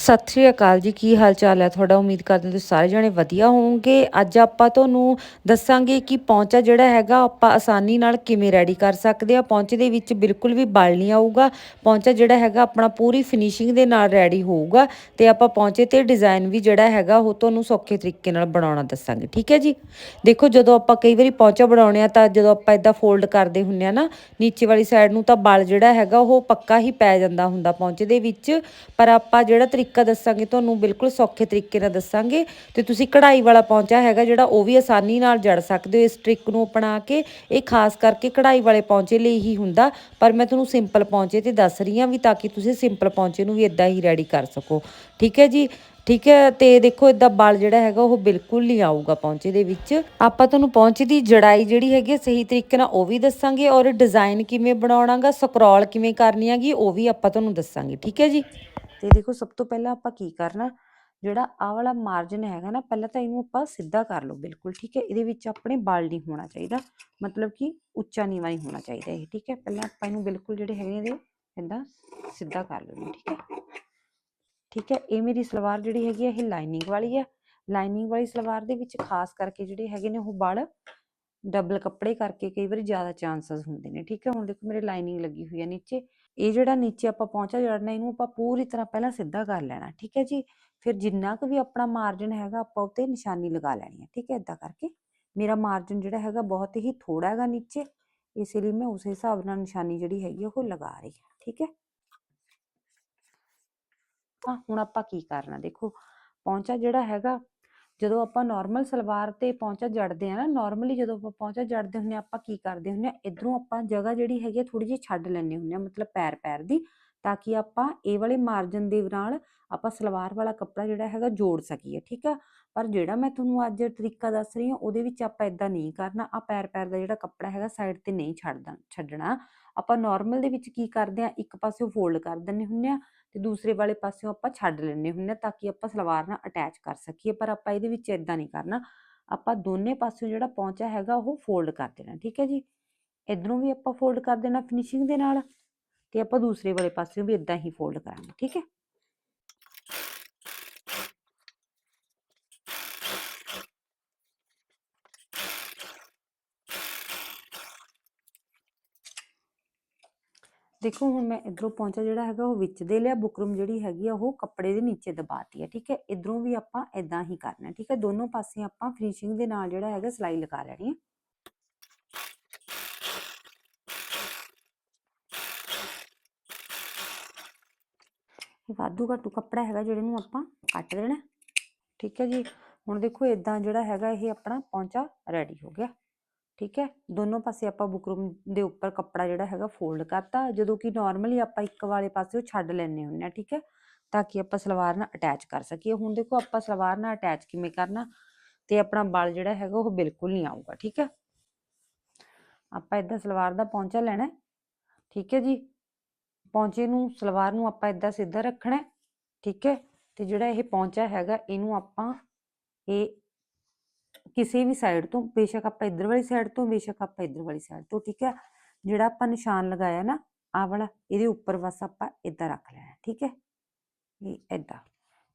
ਸਤਿ ਸ਼੍ਰੀ ਅਕਾਲ ਜੀ, ਕੀ ਹਾਲ ਚਾਲ ਹੈ ਤੁਹਾਡਾ? ਉਮੀਦ ਕਰਦੇ ਹਾਂ ਤੁਸੀਂ ਸਾਰੇ ਜਣੇ ਵਧੀਆ ਹੋਵੋਗੇ। ਅੱਜ ਆਪਾਂ ਤੁਹਾਨੂੰ ਦੱਸਾਂਗੇ ਕਿ ਪੌਂਚਾ ਜਿਹੜਾ ਹੈਗਾ, ਆਪਾਂ ਆਸਾਨੀ ਨਾਲ ਕਿਵੇਂ ਰੈਡੀ ਕਰ ਸਕਦੇ ਆ ਪੌਂਚੇ ਦੇ ਵਿੱਚ ਬਿਲਕੁਲ ਵੀ ਬਲ ਨਹੀਂ ਆਊਗਾ। ਪੌਂਚਾ ਜਿਹੜਾ ਹੈਗਾ, ਆਪਣਾ ਪੂਰੀ ਫਿਨਿਸ਼ਿੰਗ ਦੇ ਨਾਲ ਰੈਡੀ ਹੋਊਗਾ। ਤੇ ਆਪਾਂ ਪੌਂਚੇ ਤੇ ਡਿਜ਼ਾਈਨ ਵੀ ਜਿਹੜਾ ਹੈਗਾ, ਉਹ ਤੁਹਾਨੂੰ ਸੌਖੇ ਤਰੀਕੇ ਨਾਲ ਬਣਾਉਣਾ ਦੱਸਾਂਗੇ। ਠੀਕ ਹੈ ਜੀ? ਦੇਖੋ, ਜਦੋਂ ਆਪਾਂ ਕਈ ਵਾਰੀ ਪੌਂਚਾ ਬਣਾਉਣੇ ਆ ਤਾਂ ਜਦੋਂ ਆਪਾਂ ਇਦਾਂ ਫੋਲਡ ਕਰਦੇ ਹੁੰਨੇ ਆ ਨਾ, ਨੀਚੇ ਵਾਲੀ ਸਾਈਡ ਨੂੰ ਤਾਂ ਬਲ ਜਿਹੜਾ ਹੈਗਾ, ਉਹ ਪੱਕਾ ਹੀ ਪੈ ਜਾਂਦਾ ਹੁੰਦਾ ਪੌਂਚੇ ਦੇ ਵਿੱਚ। ਪਰ ਆਪਾਂ ਜਿਹੜਾ ਤਰੀਕਾ ਤਰੀਕਾ ਦੱਸਾਂਗੇ, ਤੁਹਾਨੂੰ ਬਿਲਕੁਲ ਸੌਖੇ ਤਰੀਕੇ ਨਾਲ ਦੱਸਾਂਗੇ ਤੇ ਤੁਸੀਂ ਕਢਾਈ ਵਾਲਾ ਪੌਂਚਾ ਹੈਗਾ ਜਿਹੜਾ ਉਹ ਵੀ ਆਸਾਨੀ ਨਾਲ ਜੜ ਸਕਦੇ ਹੋ ਇਸ ਟ੍ਰਿਕ ਨੂੰ ਅਪਣਾ ਕੇ। ਇਹ ਖਾਸ ਕਰਕੇ ਕਢਾਈ ਵਾਲੇ ਪੌਂਚੇ ਲਈ ਹੀ ਹੁੰਦਾ, ਪਰ ਮੈਂ ਤੁਹਾਨੂੰ ਸਿੰਪਲ ਪੌਂਚੇ ਤੇ ਦੱਸ ਰਹੀ ਹਾਂ ਵੀ ਤਾਂ ਕਿ ਤੁਸੀਂ ਸਿੰਪਲ ਪੌਂਚੇ ਨੂੰ ਵੀ ਇਦਾਂ ਹੀ ਰੈਡੀ ਕਰ ਸਕੋ। ਠੀਕ ਹੈ ਜੀ? ਠੀਕ ਹੈ, ਤੇ ਦੇਖੋ ਇਦਾਂ ਬਲ ਜਿਹੜਾ ਹੈਗਾ ਉਹ ਬਿਲਕੁਲ ਨਹੀਂ ਆਊਗਾ ਪੌਂਚੇ ਦੇ ਵਿੱਚ। ਆਪਾਂ ਤੁਹਾਨੂੰ ਪੌਂਚੇ ਦੀ ਜੜਾਈ ਜਿਹੜੀ ਹੈਗੀ ਹੈ ਸਹੀ ਤਰੀਕੇ ਨਾਲ ਉਹ ਵੀ ਦੱਸਾਂਗੇ ਔਰ ਡਿਜ਼ਾਈਨ ਕਿਵੇਂ ਬਣਾਉਣਾਗਾ ਸਕਰੋਲ ਕਿਵੇਂ ਕਰਨੀ ਹੈਗੀ ਉਹ ਵੀ ਆਪਾਂ ਤੁਹਾਨੂੰ ਦੱਸਾਂਗੇ। ਠੀਕ ਹੈ ਜੀ? ਤੇ ਦੇਖੋ ਸਭ ਤੋਂ ਪਹਿਲਾਂ ਆਪਾਂ ਕੀ ਕਰਨਾ, ਜਿਹੜਾ ਆਹ ਵਾਲਾ ਮਾਰਜਨ ਹੈਗਾ ਨਾ, ਪਹਿਲਾਂ ਤਾਂ ਇਹਨੂੰ ਆਪਾਂ ਸਿੱਧਾ ਕਰ ਲਓ, ਬਿਲਕੁਲ ਠੀਕ ਹੈ, ਇਹਦੇ ਵਿੱਚ ਆਪਣੇ ਬਲ ਨਹੀਂ ਹੋਣਾ ਚਾਹੀਦਾ, ਮਤਲਬ ਕਿ ਉੱਚਾ ਨੀਵਾਂ ਨਹੀਂ ਹੋਣਾ ਚਾਹੀਦਾ ਇਹ, ਠੀਕ ਹੈ, ਪਹਿਲਾਂ ਆਪਾਂ ਇਹਨੂੰ ਬਿਲਕੁਲ ਜਿਹੜੇ ਹੈਗੇ ਇਹਦੇ ਇਦਾਂ ਸਿੱਧਾ ਕਰ ਲਓ ਠੀਕ ਹੈ। ਠੀਕ ਹੈ, ਇਹ ਮੇਰੀ ਸਲਵਾਰ ਜਿਹੜੀ ਹੈਗੀ ਹੈ ਇਹ ਲਾਈਨਿੰਗ ਵਾਲੀ ਹੈ ਲਾਈਨਿੰਗ ਵਾਲੀ ਸਲਵਾਰ ਦੇ ਵਿੱਚ ਖਾਸ ਕਰਕੇ ਜਿਹੜੇ ਹੈਗੇ ਨੇ ਉਹ ਬਲ ਡਬਲ ਕੱਪੜੇ ਕਰਕੇ ਕਈ ਵਾਰੀ ਜ਼ਿਆਦਾ ਚਾਂਸਸ ਹੁੰਦੇ ਨੇ, ਠੀਕ ਹੈ, ਹੁਣ ਦੇਖੋ ਮੇਰੇ ਲਾਈਨਿੰਗ ਲੱਗੀ ਹੋਈ ਹੈ ਨੀਚੇ ਇਹ ਜਿਹੜਾ ਨੀਚੇ ਆਪਾਂ ਪਹੁੰਚਾ ਜੜਨਾ ਇਹਨੂੰ ਆਪਾਂ ਪੂਰੀ ਤਰ੍ਹਾਂ ਪਹਿਲਾਂ ਸਿੱਧਾ ਕਰ ਲੈਣਾ, ਠੀਕ ਹੈ ਜੀ? ਫਿਰ ਜਿੰਨਾ ਕੁ ਵੀ ਆਪਣਾ ਮਾਰਜਨ ਹੈਗਾ, ਆਪਾਂ ਉੱਤੇ ਨਿਸ਼ਾਨੀ ਲਗਾ ਲੈਣੀ ਹੈ, ਠੀਕ ਹੈ? ਇਦਾਂ ਕਰਕੇ ਮੇਰਾ ਮਾਰਜਨ ਜਿਹੜਾ ਹੈਗਾ ਬਹੁਤ ਹੀ ਥੋੜਾ ਹੈਗਾ ਨੀਚੇ, ਇਸ ਲਈ ਮੈਂ ਉਸ ਹਿਸਾਬ ਨਾਲ ਨਿਸ਼ਾਨੀ ਜਿਹੜੀ ਹੈਗੀ ਉਹ ਲਗਾ ਰਹੀ ਹਾਂ, ਠੀਕ ਹੈ? ਤਾਂ ਹੁਣ ਆਪਾਂ ਕੀ ਕਰਨਾ, ਦੇਖੋ ਪੌਂਚਾ ਜਿਹੜਾ ਹੈਗਾ ਜਦੋਂ ਆਪਾਂ ਨਾਰਮਲ ਸਲਵਾਰ ਤੇ ਪੌਂਚਾ ਜੜਦੇ ਆ ਨਾ ਨਾਰਮਲੀ ਜਦੋਂ ਆਪਾਂ ਪੌਂਚਾ ਜੜਦੇ ਹੁੰਨੇ ਆ ਆਪਾਂ ਕੀ ਕਰਦੇ ਹੁੰਨੇ ਆ ਇਧਰੋਂ ਆਪਾਂ ਜਗ੍ਹਾ ਜਿਹੜੀ ਹੈਗੀ ਥੋੜੀ ਜਿਹੀ ਛੱਡ ਲੈਣੇ ਹੁੰਨੇ ਆ ਮਤਲਬ ਪੈਰ ਪੈਰ ਦੀ, ਤਾਂ ਕਿ ਆਪਾਂ ਇਹ ਵਾਲੇ ਮਾਰਜਨ ਦੇ ਨਾਲ ਆਪਾਂ ਸਲਵਾਰ ਵਾਲਾ ਕੱਪੜਾ ਜਿਹੜਾ ਹੈਗਾ ਜੋੜ ਸਕੀਏ, ਠੀਕ ਆ? ਪਰ ਜਿਹੜਾ ਮੈਂ ਤੁਹਾਨੂੰ ਅੱਜ ਤਰੀਕਾ ਦੱਸ ਰਹੀ ਹਾਂ, ਉਹਦੇ ਵਿੱਚ ਆਪਾਂ ਇਦਾਂ ਨਹੀਂ ਕਰਨਾ ਆ ਪੈਰ ਪੈਰ ਦਾ ਜਿਹੜਾ ਕੱਪੜਾ ਹੈਗਾ ਸਾਈਡ ਤੇ ਨਹੀਂ ਛੱਡਦਾ, ਛੱਡਣਾ। ਆਪਾਂ ਨਾਰਮਲ ਦੇ ਵਿੱਚ ਕੀ ਕਰਦੇ ਆ ਇੱਕ ਪਾਸੇ ਫੋਲਡ ਕਰ ਦਿੰਨੇ ਹੁੰਨੇ ਆ ਤੇ ਦੂਸਰੇ ਵਾਲੇ ਪਾਸਿਓਂ ਆਪਾਂ ਛੱਡ ਲੈਣੇ ਹੁੰਨੇ ਤਾਂ ਕਿ ਆਪਾਂ ਸਲਵਾਰ ਨਾਲ ਅਟੈਚ ਕਰ ਸਕੀਏ, ਪਰ ਆਪਾਂ ਇਹਦੇ ਵਿੱਚ ਇਦਾਂ ਨਹੀਂ ਕਰਨਾ। ਆਪਾਂ ਦੋਨੇ ਪਾਸਿਓਂ ਜਿਹੜਾ ਪੌਂਚਾ ਹੈਗਾ ਉਹ ਫੋਲਡ ਕਰ ਦੇਣਾ, ਠੀਕ ਹੈ ਜੀ? ਇਧਰੋਂ ਵੀ ਆਪਾਂ ਫੋਲਡ ਕਰ ਦੇਣਾ ਫਿਨਿਸ਼ਿੰਗ ਦੇ ਨਾਲ ਤੇ ਆਪਾਂ ਦੂਸਰੇ ਵਾਲੇ ਪਾਸਿਓਂ ਵੀ ਇਦਾਂ ਹੀ ਫੋਲਡ ਕਰਾਂਗੇ, ਠੀਕ ਹੈ? ਦੇਖੋ, ਹੁਣ ਮੈਂ ਇਧਰੋਂ ਪੌਂਚਾ ਜਿਹੜਾ ਹੈਗਾ ਉਹ ਵਿੱਚ ਦੇ ਲਿਆ ਬੁਕਰਮ ਜਿਹੜੀ ਹੈਗੀ ਆ, ਉਹ ਕੱਪੜੇ ਦੇ ਨੀਚੇ ਦਬਾਤੀ ਹੈ ਠੀਕ ਹੈ? ਇਧਰੋਂ ਵੀ ਆਪਾਂ ਇਦਾਂ ਹੀ ਕਰਨਾ, ਠੀਕ ਹੈ? ਦੋਨੋਂ ਪਾਸੇ ਆਪਾਂ ਫਿਨਿਸ਼ਿੰਗ ਦੇ ਨਾਲ ਜਿਹੜਾ ਹੈਗਾ ਸਲਾਈ ਲਗਾ ਲੈਣੀ ਹੈ ਇਹ ਵਾਧੂ ਘਾਟੂ ਕੱਪੜਾ ਹੈਗਾ ਜਿਹੜੇ ਨੂੰ ਆਪਾਂ ਕੱਟ ਦੇਣਾ, ਠੀਕ ਹੈ ਜੀ? ਹੁਣ ਦੇਖੋ ਇਦਾਂ ਜਿਹੜਾ ਹੈਗਾ ਇਹ ਆਪਣਾ ਪੌਂਚਾ ਰੈਡੀ ਹੋ ਗਿਆ। ਠੀਕ ਹੈ? ਦੋਨੋਂ ਪਾਸੇ ਆਪਾਂ ਬੁਕਰਮ ਦੇ ਉੱਪਰ ਕੱਪੜਾ ਜਿਹੜਾ ਹੈਗਾ ਫੋਲਡ ਕਰਤਾ। ਜਦੋਂ ਕਿ ਨਾਰਮਲੀ ਆਪਾਂ ਇੱਕ ਵਾਲੇ ਪਾਸੇ ਉਹ ਛੱਡ ਲੈਣੇ ਹੁੰਨੇ ਆ ਠੀਕ ਹੈ? ਤਾਂ ਕਿ ਆਪਾਂ ਸਲਵਾਰ ਨਾਲ ਅਟੈਚ ਕਰ ਸਕੀਏ। ਹੁਣ ਦੇਖੋ ਆਪਾਂ ਸਲਵਾਰ ਨਾਲ ਅਟੈਚ ਕਿਵੇਂ ਕਰਨਾ? ਤੇ ਆਪਣਾ ਬਲ ਜਿਹੜਾ ਹੈਗਾ ਉਹ ਬਿਲਕੁਲ ਨਹੀਂ ਆਊਗਾ, ਠੀਕ ਹੈ? ਆਪਾਂ ਇਦਾਂ ਸਲਵਾਰ ਦਾ ਪੌਂਚਾ ਲੈਣਾ ਠੀਕ ਹੈ ਜੀ? ਪੌਂਚੇ ਨੂੰ, ਸਲਵਾਰ ਨੂੰ ਆਪਾਂ ਇਦਾਂ ਸਿੱਧਾ ਰੱਖਣਾ ਠੀਕ ਹੈ? ਤੇ ਜਿਹੜਾ ਇਹ ਪੌਂਚਾ ਹੈਗਾ, ਇਹਨੂੰ ਆਪਾਂ ਇਹ ਕਿਸੇ ਵੀ ਸਾਈਡ ਤੋਂ, ਬੇਸ਼ੱਕ ਆਪਾਂ ਇੱਧਰ ਵਾਲੀ ਸਾਈਡ ਤੋਂ, ਬੇਸ਼ੱਕ ਆਪਾਂ ਇੱਧਰ ਵਾਲੀ ਸਾਈਡ ਤੋਂ, ਠੀਕ ਹੈ? ਜਿਹੜਾ ਆਪਾਂ ਨਿਸ਼ਾਨ ਲਗਾਇਆ ਨਾ, ਆਹ ਵਾਲਾ, ਇਹਦੇ ਉੱਪਰ ਬਸ ਆਪਾਂ ਇਦਾਂ ਰੱਖ ਲੈਣਾ, ਠੀਕ ਹੈ? ਇਹ ਇਦਾਂ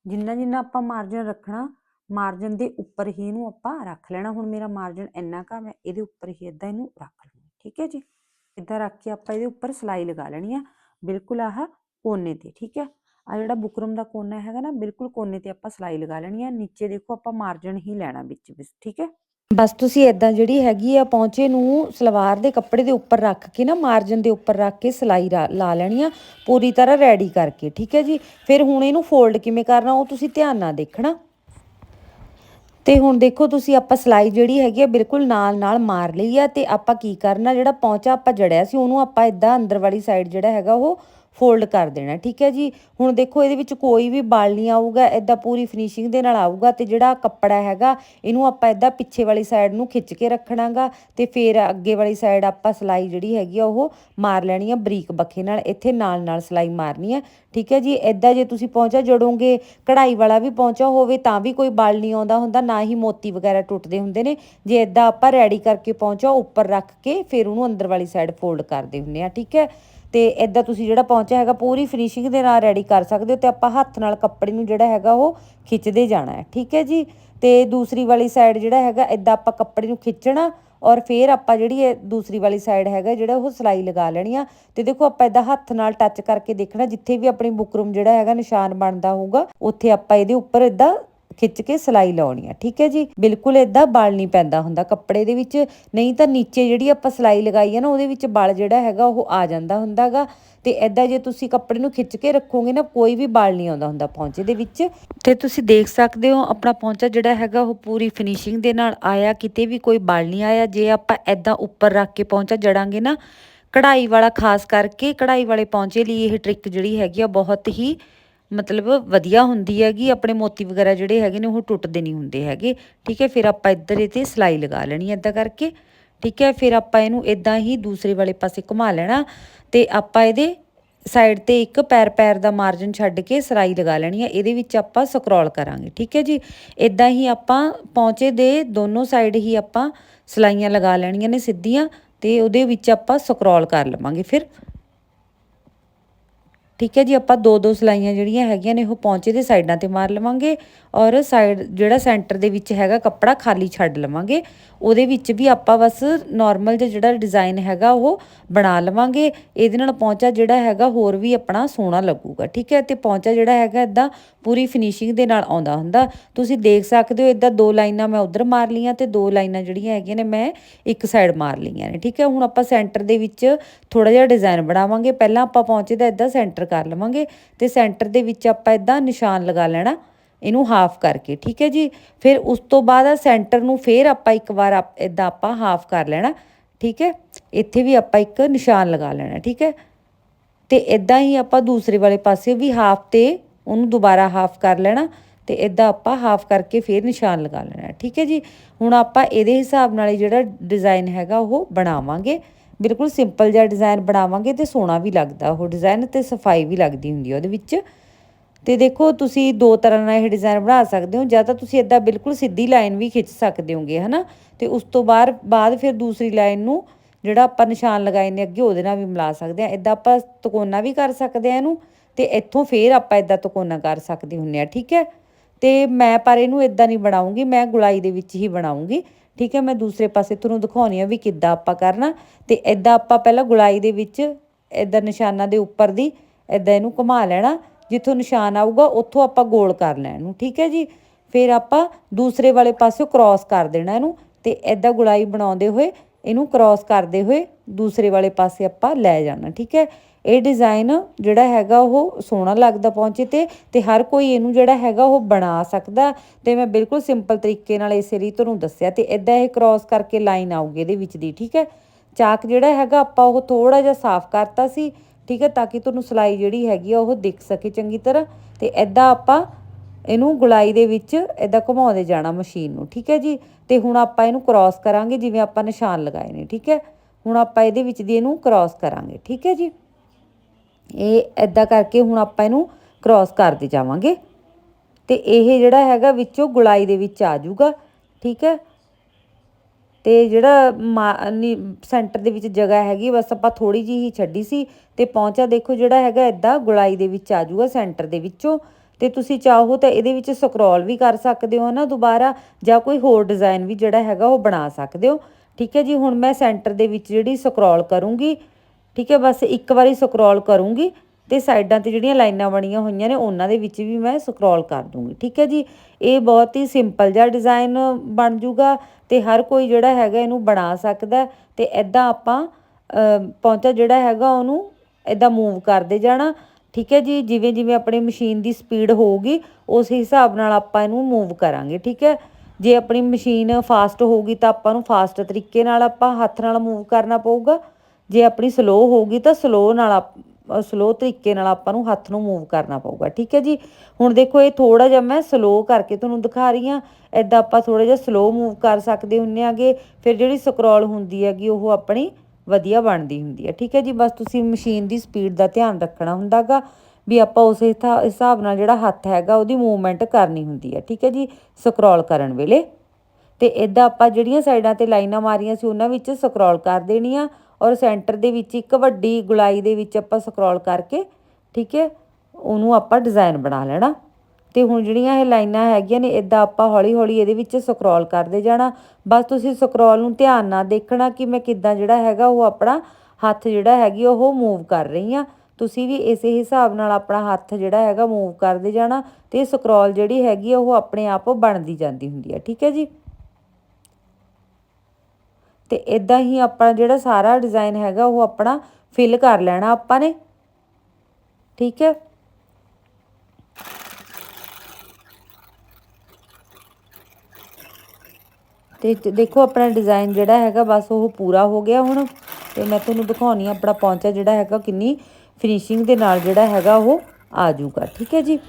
ਜਿੰਨਾ ਜਿੰਨਾ ਆਪਾਂ ਮਾਰਜਨ ਰੱਖਣਾ ਮਾਰਜਨ ਦੇ ਉੱਪਰ ਹੀ ਇਹਨੂੰ ਆਪਾਂ ਰੱਖ ਲੈਣਾ। ਹੁਣ ਮੇਰਾ ਮਾਰਜਨ ਇੰਨਾ ਕਾ ਮੈਂ ਇਹਦੇ ਉੱਪਰ ਹੀ ਇਦਾਂ ਇਹਨੂੰ ਰੱਖ ਲਵਾਂ ਠੀਕ ਹੈ ਜੀ? ਇਦਾਂ ਰੱਖ ਕੇ ਆਪਾਂ ਇਹਦੇ ਉੱਪਰ ਸਲਾਈ ਲਗਾ ਲੈਣੀ ਆ, ਬਿਲਕੁਲ ਆਹ ਕੋਨੇ ਤੇ, ਠੀਕ ਹੈ? ਆ ਜਿਹੜਾ ਬੁਕਰਮ ਦਾ ਕੋਨਾ ਹੈਗਾ ਨਾ, ਬਿਲਕੁਲ ਕੋਨੇ ਤੇ ਆਪਾਂ ਸਲਾਈ ਲਗਾ ਲੈਣੀ ਹੈ ਨੀਚੇ ਦੇਖੋ ਆਪਾਂ ਮਾਰਜਨ ਹੀ ਲੈਣਾ ਵਿੱਚ ਵਿੱਚ, ਠੀਕ ਹੈ? ਬਸ ਤੁਸੀਂ ਇਦਾਂ ਜਿਹੜੀ ਹੈਗੀ ਆ, ਪੌਂਚੇ ਨੂੰ ਸਲਵਾਰ ਦੇ ਕੱਪੜੇ ਦੇ ਉੱਪਰ ਰੱਖ ਕੇ ਨਾ ਮਾਰਜਨ ਦੇ ਉੱਪਰ ਰੱਖ ਕੇ ਸਲਾਈ ਲਾ ਲੈਣੀ ਆ, ਪੂਰੀ ਤਰ੍ਹਾਂ ਰੈਡੀ ਕਰਕੇ, ਠੀਕ ਹੈ ਜੀ? ਫਿਰ ਹੁਣ ਇਹਨੂੰ ਫੋਲਡ ਕਿਵੇਂ ਕਰਨਾ, ਉਹ ਤੁਸੀਂ ਧਿਆਨ ਨਾਲ ਦੇਖਣਾ। ਤੇ ਹੁਣ ਦੇਖੋ ਤੁਸੀਂ ਆਪਾਂ ਸਲਾਈ ਜਿਹੜੀ ਹੈਗੀ ਆ, ਬਿਲਕੁਲ ਨਾਲ ਨਾਲ ਮਾਰ ਲਈ ਆ, ਤੇ ਆਪਾਂ ਕੀ ਕਰਨਾ, ਜਿਹੜਾ ਪੌਂਚਾ ਆਪਾਂ ਜੜਿਆ ਸੀ, ਉਹਨੂੰ ਆਪਾਂ ਇਦਾਂ ਅੰਦਰ ਵਾਲੀ ਸਾਈਡ ਜਿਹੜਾ ਹੈਗਾ, ਉਹ ਫੋਲਡ ਕਰ ਦੇਣਾ, ਠੀਕ ਹੈ ਜੀ? ਹੁਣ ਦੇਖੋ, ਇਹਦੇ ਵਿੱਚ ਕੋਈ ਵੀ ਬਲ ਨਹੀਂ ਆਊਗਾ ਇਦਾਂ ਪੂਰੀ ਫਿਨਿਸ਼ਿੰਗ ਦੇ ਨਾਲ ਆਊਗਾ ਤੇ ਜਿਹੜਾ ਕੱਪੜਾ ਹੈਗਾ, ਇਹਨੂੰ ਆਪਾਂ ਇਦਾਂ ਪਿੱਛੇ ਵਾਲੀ ਸਾਈਡ ਨੂੰ ਖਿੱਚ ਕੇ ਰੱਖਣਾਗਾ ਤੇ ਫਿਰ ਅੱਗੇ ਵਾਲੀ ਸਾਈਡ ਆਪਾਂ ਸਲਾਈ ਜਿਹੜੀ ਹੈਗੀ ਆ, ਉਹ ਮਾਰ ਲੈਣੀ ਆ ਬਰੀਕ ਬੱਖੇ ਨਾਲ, ਇੱਥੇ ਨਾਲ ਨਾਲ ਸਲਾਈ ਮਾਰਨੀ ਹੈ ਠੀਕ ਹੈ ਜੀ? ਇਦਾਂ ਜੇ ਤੁਸੀਂ ਪਹੁੰਚਾ ਜੜੋਗੇ, ਕਢਾਈ ਵਾਲਾ ਵੀ ਪੌਂਚਾ ਹੋਵੇ, ਤਾਂ ਵੀ ਕੋਈ ਬਲ ਨਹੀਂ ਆਉਂਦਾ ਹੁੰਦਾ, ਨਾ ਹੀ ਮੋਤੀ ਵਗੈਰਾ ਟੁੱਟਦੇ ਹੁੰਦੇ ਨੇ, ਜੇ ਇਦਾਂ ਆਪਾਂ ਰੈਡੀ ਕਰਕੇ ਪੌਂਚਾ ਉੱਪਰ ਰੱਖ ਕੇ ਫਿਰ ਉਹਨੂੰ ਅੰਦਰ ਵਾਲੀ ਸਾਈਡ ਫੋਲਡ ਕਰਦੇ ਹੁੰਨੇ ਆ, ਠੀਕ ਹੈ? ਤੇ ਇਦਾਂ ਤੁਸੀਂ ਜਿਹੜਾ ਪਹੁੰਚਾ ਹੈਗਾ, ਪੂਰੀ ਫਿਨਿਸ਼ਿੰਗ ਦੇ ਨਾਲ ਰੈਡੀ ਕਰ ਸਕਦੇ ਹੋ ਤੇ ਆਪਾਂ ਹੱਥ ਨਾਲ ਕੱਪੜੇ ਨੂੰ ਜਿਹੜਾ ਹੈਗਾ ਉਹ ਖਿੱਚਦੇ ਜਾਣਾ ਹੈ, ਠੀਕ ਹੈ ਜੀ? ਤੇ ਦੂਸਰੀ ਵਾਲੀ ਸਾਈਡ ਜਿਹੜਾ ਹੈਗਾ ਇਦਾਂ ਆਪਾਂ ਕੱਪੜੇ ਨੂੰ ਖਿੱਚਣਾ ਔਰ ਫਿਰ ਆਪਾਂ ਜਿਹੜੀ ਇਹ ਦੂਸਰੀ ਵਾਲੀ ਸਾਈਡ ਹੈਗਾ, ਜਿਹੜਾ ਉਹ ਸਲਾਈ ਲਗਾ ਲੈਣੀ ਆ। ਤੇ ਦੇਖੋ, ਆਪਾਂ ਇਦਾਂ ਹੱਥ ਨਾਲ ਟੱਚ ਕਰਕੇ ਦੇਖਣਾ, ਜਿੱਥੇ ਵੀ ਆਪਣੀ ਬੁਕਰਮ ਜਿਹੜਾ ਹੈਗਾ ਨਿਸ਼ਾਨ ਬਣਦਾ ਹੋਊਗਾ, ਉੱਥੇ ਆਪਾਂ ਇਹਦੇ ਉੱਪਰ ਇਦਾਂ ਖਿੱਚ ਕੇ ਸਲਾਈ ਲਾਉਣੀ ਆ, ਠੀਕ ਹੈ ਜੀ? ਬਿਲਕੁਲ ਇਦਾਂ ਬਲ ਨਹੀਂ ਪੈਂਦਾ ਹੁੰਦਾ। ਕੱਪੜੇ ਦੇ ਵਿੱਚ ਨਹੀਂ ਤਾਂ ਨੀਚੇ ਜਿਹੜੀ ਆਪਾਂ ਸਲਾਈ ਲਗਾਈ ਹੈ ਨਾ, ਉਹਦੇ ਵਿੱਚ ਬਲ ਜਿਹੜਾ ਹੈਗਾ ਉਹ ਆ ਜਾਂਦਾ ਹੁੰਦਾਗਾ। ਤੇ ਇਦਾਂ ਜੇ ਤੁਸੀਂ ਕੱਪੜੇ ਨੂੰ ਖਿੱਚ ਕੇ ਰੱਖੋਗੇ ਨਾ, ਕੋਈ ਵੀ ਬਲ ਨਹੀਂ ਆਉਂਦਾ ਹੁੰਦਾ ਪੌਂਚੇ ਦੇ ਵਿੱਚ। ਤੇ ਤੁਸੀਂ ਦੇਖ ਸਕਦੇ ਹੋ ਆਪਣਾ ਪੌਂਚਾ ਜਿਹੜਾ ਹੈਗਾ, ਉਹ ਪੂਰੀ ਫਿਨਿਸ਼ਿੰਗ ਦੇ ਨਾਲ ਆਇਆ। ਕਿਤੇ ਵੀ ਕੋਈ ਬਾਲ ਨਹੀਂ ਆਇਆ। ਜੇ ਆਪਾਂ ਇਦਾਂ ਉੱਪਰ ਰੱਖ ਕੇ ਪੌਂਚਾ ਜੜਾਂਗੇ ਨਾ, ਕਢਾਈ ਵਾਲਾ, ਖਾਸ ਕਰਕੇ ਕਢਾਈ ਵਾਲੇ ਪੌਂਚੇ ਲਈ ਇਹ ਟ੍ਰਿਕ ਜਿਹੜੀ ਹੈਗੀ ਆ ਬਹੁਤ ਹੀ ਮਤਲਬ ਵਧੀਆ ਹੁੰਦੀ ਹੈਗੀ, ਆਪਣੇ ਮੋਤੀ ਵਗੈਰਾ ਜਿਹੜੇ ਹੈਗੇ ਨੇ ਉਹ ਟੁੱਟਦੇ ਨਹੀਂ ਹੁੰਦੇ ਹੈਗੇ। ਠੀਕ ਹੈ, ਫਿਰ ਆਪਾਂ ਇੱਧਰ ਇਹ ਤੇ ਸਲਾਈ ਲਗਾ ਲੈਣੀ ਇਦਾਂ ਕਰਕੇ। ਠੀਕ ਹੈ, ਫਿਰ ਆਪਾਂ ਇਹਨੂੰ ਇਦਾਂ ਹੀ ਦੂਸਰੇ ਵਾਲੇ ਪਾਸੇ ਘੁਮਾ ਲੈਣਾ ਤੇ ਆਪਾਂ ਇਹਦੇ ਸਾਈਡ ਤੇ ਇੱਕ ਪੈਰ ਪੈਰ ਦਾ ਮਾਰਜਨ ਛੱਡ ਕੇ ਸਲਾਈ ਲਗਾ ਲੈਣੀ ਹੈ। ਇਹਦੇ ਵਿੱਚ ਆਪਾਂ ਸਕਰੋਲ ਕਰਾਂਗੇ। ਠੀਕ ਹੈ ਜੀ ਇਦਾਂ ਹੀ ਆਪਾਂ ਪੌਂਚੇ ਦੇ ਦੋਨੋਂ ਸਾਈਡ ਹੀ ਆਪਾਂ ਸਲਾਈਆਂ ਲਗਾ ਲੈਣੀਆਂ ਨੇ ਸਿੱਧੀਆਂ ਤੇ ਉਹਦੇ ਵਿੱਚ ਆਪਾਂ ਸਕਰੋਲ ਕਰ ਲਵਾਂਗੇ ਫਿਰ। ਠੀਕ ਹੈ ਜੀ, ਆਪਾਂ ਦੋ ਦੋ ਸਲਾਈਆਂ ਜਿਹੜੀਆਂ ਹੈਗੀਆਂ ਨੇ, ਉਹ ਪੌਂਚੇ ਦੇ ਸਾਈਡਾਂ ਤੇ ਮਾਰ ਲਵਾਂਗੇ ਔਰ ਸਾਈਡ ਜਿਹੜਾ ਸੈਂਟਰ ਦੇ ਵਿੱਚ ਹੈਗਾ ਕੱਪੜਾ ਖਾਲੀ ਛੱਡ ਲਵਾਂਗੇ। ਉਹਦੇ ਵਿੱਚ ਵੀ ਆਪਾਂ ਬਸ ਨਾਰਮਲ ਜਿਹਾ ਜਿਹੜਾ ਡਿਜ਼ਾਈਨ ਹੈਗਾ ਉਹ ਬਣਾ ਲਵਾਂਗੇ। ਇਹਦੇ ਨਾਲ ਪੌਂਚਾ ਜਿਹੜਾ ਹੈਗਾ ਹੋਰ ਵੀ ਆਪਣਾ ਸੋਹਣਾ ਲੱਗੂਗਾ, ਠੀਕ ਹੈ? ਤੇ ਪੌਂਚਾ ਜਿਹੜਾ ਹੈਗਾ ਇਦਾਂ ਪੂਰੀ ਫਿਨਿਸ਼ਿੰਗ ਦੇ ਨਾਲ ਆਉਂਦਾ ਹੁੰਦਾ। ਤੁਸੀਂ ਦੇਖ ਸਕਦੇ ਹੋ ਇਦਾਂ ਦੋ ਲਾਈਨਾਂ ਮੈਂ ਉਧਰ ਮਾਰ ਲੀਆਂ ਤੇ ਦੋ ਲਾਈਨਾਂ ਜਿਹੜੀਆਂ ਹੈਗੀਆਂ ਨੇ ਮੈਂ ਇੱਕ ਸਾਈਡ ਮਾਰ ਲਈਆਂ ਨੇ, ਠੀਕ ਹੈ? ਹੁਣ ਆਪਾਂ ਸੈਂਟਰ ਦੇ ਵਿੱਚ ਥੋੜਾ ਜਿਹਾ ਡਿਜ਼ਾਈਨ ਬਣਾਵਾਂਗੇ। ਪਹਿਲਾਂ ਆਪਾਂ ਪੌਂਚੇ ਦਾ ਇਦਾਂ ਸੈਂਟਰ ਕਰ ਲਵਾਂਗੇ ਤੇ ਸੈਂਟਰ ਦੇ ਵਿੱਚ ਆਪਾਂ ਇਦਾਂ ਨਿਸ਼ਾਨ ਲਗਾ ਲੈਣਾ, ਇਹਨੂੰ ਹਾਫ ਕਰਕੇ, ਠੀਕ ਹੈ ਜੀ? ਫਿਰ ਉਸ ਤੋਂ ਬਾਅਦ ਆ ਸੈਂਟਰ ਨੂੰ ਫੇਰ ਆਪਾਂ ਇੱਕ ਵਾਰ ਇਦਾਂ ਆਪਾਂ ਹਾਫ ਕਰ ਲੈਣਾ, ਠੀਕ ਹੈ? ਇੱਥੇ ਵੀ ਆਪਾਂ ਇੱਕ ਨਿਸ਼ਾਨ ਲਗਾ ਲੈਣਾ, ਠੀਕ ਹੈ? ਤੇ ਇਦਾਂ ਹੀ ਆਪਾਂ ਦੂਸਰੇ ਵਾਲੇ ਪਾਸੇ ਵੀ ਹਾਫ ਤੇ ਉਹਨੂੰ ਦੁਬਾਰਾ ਹਾਫ ਕਰ ਲੈਣਾ ਤੇ ਇਦਾਂ ਆਪਾਂ ਹਾਫ ਕਰਕੇ ਫੇਰ ਨਿਸ਼ਾਨ ਲਗਾ ਲੈਣਾ, ਠੀਕ ਹੈ ਜੀ? ਹੁਣ ਆਪਾਂ ਇਹਦੇ ਹਿਸਾਬ ਨਾਲ ਜਿਹੜਾ ਡਿਜ਼ਾਈਨ ਹੈਗਾ ਉਹ ਬਣਾਵਾਂਗੇ। ਬਿਲਕੁਲ ਸਿੰਪਲ ਜਿਹਾ ਡਿਜ਼ਾਈਨ ਬਣਾਵਾਂਗੇ ਤੇ ਸੋਹਣਾ ਵੀ ਲੱਗਦਾ। ਉਹ ਡਿਜ਼ਾਈਨ ਤੇ ਸਫ਼ਾਈ ਵੀ ਲੱਗਦੀ ਹੁੰਦੀ ਹੈ ਉਹਦੇ ਵਿੱਚ। ਤੇ ਦੇਖੋ, ਤੁਸੀਂ ਦੋ ਤਰ੍ਹਾਂ ਨਾਲ ਇਹ ਡਿਜ਼ਾਈਨ ਬਣਾ ਸਕਦੇ ਹੋ। ਜਾਂ ਤਾਂ ਤੁਸੀਂ ਇਦਾਂ ਬਿਲਕੁਲ ਸਿੱਧੀ ਲਾਈਨ ਵੀ ਖਿੱਚ ਸਕਦੇ ਹੋਗੇ, ਹਨਾ? ਤੇ ਉਸ ਤੋਂ ਬਾਅਦ ਬਾਅਦ ਫਿਰ ਦੂਸਰੀ ਲਾਈਨ ਨੂੰ ਜਿਹੜਾ ਆਪਾਂ ਨਿਸ਼ਾਨ ਲਗਾਏ ਨੇ ਅੱਗੇ, ਉਹਦੇ ਨਾਲ ਵੀ ਮਿਲਾ ਸਕਦੇ ਆ ਇਦਾਂ ਆਪਾਂ ਤਕੋਨਾ ਵੀ ਕਰ ਸਕਦੇ ਆ ਇਹਨੂੰ ਤੇ ਇੱਥੋਂ ਫੇਰ ਆਪਾਂ ਇਦਾਂ ਤਕੋਨਾ ਕਰ ਸਕਦੇ ਹੁੰਨੇ ਆ ਠੀਕ ਹੈ? ਤੇ ਮੈਂ ਪਰ ਇਹਨੂੰ ਇਦਾਂ ਨਹੀਂ ਬਣਾਉਂਗੀ, ਮੈਂ ਗੁਲਾਈ ਦੇ ਵਿੱਚ ਹੀ ਬਣਾਉਂਗੀ। ਠੀਕ ਹੈ, ਮੈਂ ਦੂਸਰੇ ਪਾਸੇ ਤੁਹਾਨੂੰ ਦਿਖਾਉਣੀ ਆ ਵੀ ਕਿੱਦਾਂ ਆਪਾਂ ਕਰਨਾ ਤੇ ਇਦਾਂ ਆਪਾਂ ਪਹਿਲਾਂ ਗੁਲਾਈ ਦੇ ਵਿੱਚ ਇਦਾਂ ਨਿਸ਼ਾਨਾਂ ਦੇ ਉੱਪਰ ਦੀ ਇਦਾਂ ਇਹਨੂੰ ਘੁਮਾ ਲੈਣਾ, ਜਿੱਥੋਂ ਨਿਸ਼ਾਨ ਆਊਗਾ ਉੱਥੋਂ ਆਪਾਂ ਗੋਲ ਕਰ ਲੈਣ ਨੂੰ ਠੀਕ ਹੈ ਜੀ। ਫਿਰ ਆਪਾਂ ਦੂਸਰੇ ਵਾਲੇ ਪਾਸੇ ਕ੍ਰਾਸ ਕਰ ਦੇਣਾ ਇਹਨੂੰ ਤੇ ਇਦਾਂ ਗੁਲਾਈ ਬਣਾਉਂਦੇ ਹੋਏ ਇਹਨੂੰ ਕ੍ਰਾਸ ਕਰਦੇ ਹੋਏ ਦੂਸਰੇ ਵਾਲੇ ਪਾਸੇ ਆਪਾਂ ਲੈ ਜਾਣਾ, ਠੀਕ ਹੈ? ਇਹ ਡਿਜ਼ਾਈਨ ਜਿਹੜਾ ਹੈਗਾ ਉਹ ਸੋਹਣਾ ਲੱਗਦਾ ਪਹੁੰਚੇ ਤੇ ਤੇ ਹਰ ਕੋਈ ਇਹਨੂੰ ਜਿਹੜਾ ਹੈਗਾ ਉਹ ਬਣਾ ਸਕਦਾ। ਤੇ ਮੈਂ ਬਿਲਕੁਲ ਸਿੰਪਲ ਤਰੀਕੇ ਨਾਲ ਇਸੇ ਲਈ ਤੁਹਾਨੂੰ ਦੱਸਿਆ ਤੇ ਇਦਾਂ ਇਹ ਕ੍ਰਾਸ ਕਰਕੇ ਲਾਈਨ ਆਊਗੀ ਇਹਦੇ ਵਿੱਚ ਦੀ, ਠੀਕ ਹੈ? ਚਾਕ ਜਿਹੜਾ ਹੈਗਾ ਆਪਾਂ ਉਹ ਥੋੜਾ ਜਿਹਾ ਸਾਫ਼ ਕਰਤਾ ਸੀ, ਠੀਕ ਹੈ? ਤਾਂ ਕਿ ਤੁਹਾਨੂੰ ਸਲਾਈ ਜਿਹੜੀ ਹੈਗੀ ਆ ਉਹ ਦਿਖ ਸਕੇ ਚੰਗੀ ਤਰ੍ਹਾਂ। ਤੇ ਐਦਾਂ ਆਪਾਂ ਇਹਨੂੰ ਗੁਲਾਈ ਦੇ ਵਿੱਚ ਐਦਾਂ ਘੁਮਾਉਂਦੇ ਜਾਣਾ ਮਸ਼ੀਨ ਨੂੰ, ਠੀਕ ਹੈ ਜੀ? ਤੇ ਹੁਣ ਆਪਾਂ ਇਹਨੂੰ ਕ੍ਰਾਸ ਕਰਾਂਗੇ, ਜਿਵੇਂ ਆਪਾਂ ਨਿਸ਼ਾਨ ਲਗਾਏ ਨੇ, ਠੀਕ ਹੈ? ਹੁਣ ਆਪਾਂ ਇਹਦੇ ਵਿੱਚ ਦੀ ਇਹਨੂੰ ਕ੍ਰਾਸ ਕਰਾਂਗੇ, ਠੀਕ ਹੈ ਜੀ? ਇਹ ਐਦਾਂ ਕਰਕੇ ਹੁਣ ਆਪਾਂ ਇਹਨੂੰ ਕ੍ਰਾਸ ਕਰਦੇ ਜਾਵਾਂਗੇ। ਤੇ ਇਹ ਜਿਹੜਾ ਹੈਗਾ ਵਿੱਚੋਂ ਗੁਲਾਈ ਦੇ ਵਿੱਚ ਆ ਜਾਊਗਾ, ਠੀਕ ਹੈ? ਤੇ ਜਿਹੜਾ ਸੈਂਟਰ ਦੇ ਵਿੱਚ ਜਗ੍ਹਾ ਹੈਗੀ, ਬਸ ਆਪਾਂ ਥੋੜੀ ਜੀ ਹੀ ਛੱਡੀ ਸੀ ਤੇ ਪੌਂਚਾ ਦੇਖੋ ਜਿਹੜਾ ਹੈਗਾ ਇਦਾਂ ਗੁਲਾਈ ਦੇ ਵਿੱਚ ਆ ਜਾਊਗਾ ਸੈਂਟਰ ਦੇ ਵਿੱਚੋਂ। ਤੇ ਤੁਸੀਂ ਚਾਹੋ ਤਾਂ ਇਹਦੇ ਵਿੱਚ ਸਕਰੋਲ ਵੀ ਕਰ ਸਕਦੇ ਹੋ ਨਾ ਦੁਬਾਰਾ, ਜਾਂ ਕੋਈ ਹੋਰ ਡਿਜ਼ਾਈਨ ਵੀ ਜਿਹੜਾ ਹੈਗਾ ਉਹ ਬਣਾ ਸਕਦੇ ਹੋ। ਠੀਕ ਹੈ ਜੀ, ਹੁਣ ਮੈਂ ਸੈਂਟਰ ਦੇ ਵਿੱਚ ਜਿਹੜੀ ਸਕਰੋਲ ਕਰੂੰਗੀ, ਠੀਕ ਹੈ, ਬਸ ਇੱਕ ਵਾਰੀ ਸਕਰੋਲ ਕਰੂੰਗੀ। ਤੇ ਸਾਈਡਾਂ ਤੇ ਜਿਹੜੀਆਂ ਲਾਈਨਾਂ ਬਣੀਆਂ ਹੋਈਆਂ ਨੇ ਉਹਨਾਂ ਦੇ ਵਿੱਚ ਵੀ ਮੈਂ ਸਕਰੋਲ ਕਰ ਦੂੰਗੀ। ਠੀਕ ਹੈ ਜੀ? ਇਹ ਬਹੁਤ ਹੀ ਸਿੰਪਲ ਜਿਹਾ ਡਿਜ਼ਾਈਨ ਬਣ ਜੂਗਾ ਤੇ ਹਰ ਕੋਈ ਜਿਹੜਾ ਹੈਗਾ ਇਹਨੂੰ ਬਣਾ ਸਕਦਾ ਤੇ ਐਦਾਂ ਆਪਾਂ ਪੌਂਚਾ ਜਿਹੜਾ ਹੈਗਾ ਉਹਨੂੰ ਐਦਾਂ ਮੂਵ ਕਰਦੇ ਜਾਣਾ। ਠੀਕ ਹੈ ਜੀ? ਜਿਵੇਂ ਜਿਵੇਂ ਆਪਣੀ ਮਸ਼ੀਨ ਦੀ ਸਪੀਡ ਹੋਊਗੀ, ਉਸ ਹਿਸਾਬ ਨਾਲ ਆਪਾਂ ਇਹਨੂੰ ਮੂਵ ਕਰਾਂਗੇ। ਠੀਕ ਹੈ? ਜੇ ਆਪਣੀ ਮਸ਼ੀਨ ਫਾਸਟ ਹੋਊਗੀ ਤਾਂ ਆਪਾਂ ਨੂੰ ਫਾਸਟ ਤਰੀਕੇ ਨਾਲ ਆਪਾਂ ਹੱਥ ਨਾਲ ਮੂਵ ਕਰਨਾ ਪਊਗਾ। ਜੇ ਆਪਣੀ ਸਲੋ ਹੋਊਗੀ ਤਾਂ ਸਲੋ ਨਾਲ ਸਲੋ ਤਰੀਕੇ ਨਾਲ ਆਪਾਂ ਨੂੰ ਹੱਥ ਨੂੰ ਮੂਵ ਕਰਨਾ ਪਊਗਾ, ਠੀਕ ਹੈ ਜੀ? ਹੁਣ ਦੇਖੋ, ਇਹ ਥੋੜਾ ਜਿਹਾ ਮੈਂ ਸਲੋ ਕਰਕੇ ਤੁਹਾਨੂੰ ਦਿਖਾ ਰਹੀ ਹਾਂ। ਐਦਾਂ ਆਪਾਂ ਥੋੜਾ ਜਿਹਾ ਸਲੋ ਮੂਵ ਕਰ ਸਕਦੇ ਹੁੰਨੇ ਆਗੇ, ਫਿਰ ਜਿਹੜੀ ਸਕਰੋਲ ਹੁੰਦੀ ਹੈਗੀ, ਉਹ ਆਪਣੀ ਵਧੀਆ ਬਣਦੀ ਹੁੰਦੀ ਹੈ, ਠੀਕ ਹੈ ਜੀ? ਬਸ ਤੁਸੀਂ ਮਸ਼ੀਨ ਦੀ ਸਪੀਡ ਦਾ ਧਿਆਨ ਰੱਖਣਾ ਹੁੰਦਾਗਾ ਵੀ ਆਪਾਂ ਉਸ ਹਿਸਾਬ ਨਾਲ ਜਿਹੜਾ ਹੱਥ ਹੈਗਾ, ਉਹਦੀ ਮੂਵਮੈਂਟ ਕਰਨੀ ਹੁੰਦੀ ਹੈ, ਠੀਕ ਹੈ ਜੀ? ਸਕਰੋਲ ਕਰਨ ਵੇਲੇ। ਤੇ ਇਦਾਂ ਆਪਾਂ ਜਿਹੜੀਆਂ ਸਾਈਡਾਂ ਤੇ ਲਾਈਨਾਂ ਮਾਰੀਆਂ ਸੀ, ਉਹਨਾਂ ਵਿੱਚ ਸਕਰੋਲ ਕਰ ਦੇਣੀਆਂ। ਔਰ ਸੈਂਟਰ ਦੇ ਵਿੱਚ ਇੱਕ ਵੱਡੀ ਗੁਲਾਈ ਦੇ ਵਿੱਚ ਆਪਾਂ ਸਕਰੋਲ ਕਰਕੇ, ਠੀਕ ਹੈ, ਉਹਨੂੰ ਆਪਾਂ ਡਿਜ਼ਾਈਨ ਬਣਾ ਲੈਣਾ। ਤੇ ਹੁਣ ਜਿਹੜੀਆਂ ਇਹ ਲਾਈਨਾਂ ਹੈਗੀਆਂ ਨੇ ਇਦਾਂ ਆਪਾਂ ਹੌਲੀ ਹੌਲੀ ਇਹਦੇ ਵਿੱਚ ਸਕਰੋਲ ਕਰਦੇ ਜਾਣਾ। ਬਸ ਤੁਸੀਂ ਸਕਰੋਲ ਨੂੰ ਧਿਆਨ ਨਾਲ ਦੇਖਣਾ ਕਿ ਮੈਂ ਕਿੱਦਾਂ ਜਿਹੜਾ ਹੈਗਾ ਉਹ ਆਪਣਾ ਹੱਥ ਜਿਹੜਾ ਹੈਗੀ ਉਹ ਮੂਵ ਕਰ ਰਹੀ ਆ ਤੁਸੀਂ ਵੀ ਇਸੇ ਹਿਸਾਬ ਨਾਲ ਆਪਣਾ ਹੱਥ ਜਿਹੜਾ ਹੈਗਾ ਮੂਵ ਕਰਦੇ ਜਾਣਾ ਤੇ ਸਕਰੋਲ ਜਿਹੜੀ ਹੈਗੀ ਆ, ਉਹ ਆਪਣੇ ਆਪ ਬਣਦੀ ਜਾਂਦੀ ਹੁੰਦੀ ਹੈ ਠੀਕ ਹੈ ਜੀ? ਤੇ ਇਦਾਂ ਹੀ ਆਪਣਾ ਜਿਹੜਾ ਸਾਰਾ ਡਿਜ਼ਾਈਨ ਹੈਗਾ ਉਹ ਆਪਣਾ ਫਿਲ ਕਰ ਲੈਣਾ ਆਪਾਂ ਨੇ। ਠੀਕ ਹੈ? ਤੇ ਤੇ ਦੇਖੋ ਆਪਣਾ ਡਿਜ਼ਾਈਨ ਜਿਹੜਾ ਹੈਗਾ ਬਸ ਉਹ ਪੂਰਾ ਹੋ ਗਿਆ ਹੁਣ। ਤੇ ਮੈਂ ਤੁਹਾਨੂੰ ਦਿਖਾਉਣੀ ਆ ਆਪਣਾ ਪੌਂਚਾ ਜਿਹੜਾ ਹੈਗਾ, ਕਿੰਨੀ ਫਿਨਿਸ਼ਿੰਗ ਦੇ ਨਾਲ ਜਿਹੜਾ ਹੈਗਾ ਉਹ ਆ ਜਾਊਗਾ। ਠੀਕ ਹੈ ਜੀ?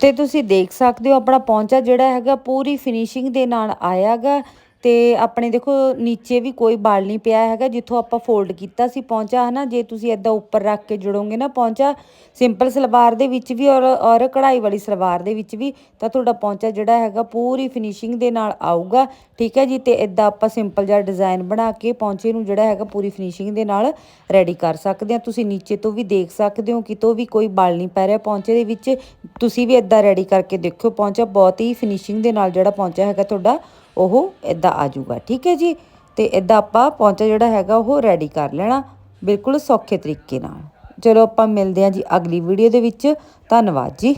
ਤੇ ਤੁਸੀਂ ਦੇਖ ਸਕਦੇ ਹੋ ਆਪਣਾ ਪੌਂਚਾ ਜਿਹੜਾ ਹੈਗਾ, ਪੂਰੀ ਫਿਨਿਸ਼ਿੰਗ ਦੇ ਨਾਲ ਆਇਆਗਾ। ਤੇ ਆਪਣੇ ਦੇਖੋ ਨੀਚੇ ਵੀ ਕੋਈ ਬਾਲ ਨਹੀਂ ਪਿਆ ਹੈਗਾ, ਜਿੱਥੋਂ ਆਪਾਂ ਫੋਲਡ ਕੀਤਾ ਸੀ ਪੌਂਚਾ, ਹਨਾ? ਜੇ ਤੁਸੀਂ ਇਦਾਂ ਉੱਪਰ ਰੱਖ ਕੇ ਜੁੜੋਗੇ ਨਾ ਪੌਂਚਾ ਸਿੰਪਲ ਸਲਵਾਰ ਦੇ ਵਿੱਚ ਵੀ ਔਰ ਔਰ ਕਢਾਈ ਵਾਲੀ ਸਲਵਾਰ ਦੇ ਵਿੱਚ ਵੀ, ਤਾਂ ਤੁਹਾਡਾ ਪੌਂਚਾ ਜਿਹੜਾ ਹੈਗਾ ਪੂਰੀ ਫਿਨਿਸ਼ਿੰਗ ਦੇ ਨਾਲ ਆਊਗਾ, ਠੀਕ ਹੈ ਜੀ? ਤੇ ਇਦਾਂ ਆਪਾਂ ਸਿੰਪਲ ਜਿਹਾ ਡਿਜ਼ਾਈਨ ਬਣਾ ਕੇ ਪੌਂਚੇ ਨੂੰ ਜਿਹੜਾ ਹੈਗਾ ਪੂਰੀ ਫਿਨਿਸ਼ਿੰਗ ਦੇ ਨਾਲ ਰੈਡੀ ਕਰ ਸਕਦੇ ਆ ਤੁਸੀਂ ਨੀਚੇ ਤੋਂ ਵੀ ਦੇਖ ਸਕਦੇ ਹੋ ਕਿਤੋਂ ਵੀ ਕੋਈ ਬਲ ਨਹੀਂ ਪੈ ਰਿਹਾ ਪੌਂਚੇ ਦੇ ਵਿੱਚ। ਤੁਸੀਂ ਵੀ ਇਦਾਂ ਰੈਡੀ ਕਰਕੇ ਦੇਖਿਓ, ਪੌਂਚਾ ਬਹੁਤ ਹੀ ਫਿਨਿਸ਼ਿੰਗ ਦੇ ਨਾਲ ਜਿਹੜਾ ਪੌਂਚਾ ਹੈਗਾ ਤੁਹਾਡਾ ਉਹ ਇਦਾਂ ਆ ਜਾਊਗਾ, ਠੀਕ ਹੈ ਜੀ? ਤੇ ਇਦਾਂ ਆਪਾਂ ਪੌਂਚਾ ਜਿਹੜਾ ਹੈਗਾ ਉਹ ਰੈਡੀ ਕਰ ਲੈਣਾ ਬਿਲਕੁਲ ਸੌਖੇ ਤਰੀਕੇ ਨਾਲ। ਚਲੋ ਆਪਾਂ ਮਿਲਦੇ ਹਾਂ ਜੀ ਅਗਲੀ ਵੀਡੀਓ ਦੇ ਵਿੱਚ। ਧੰਨਵਾਦ ਜੀ।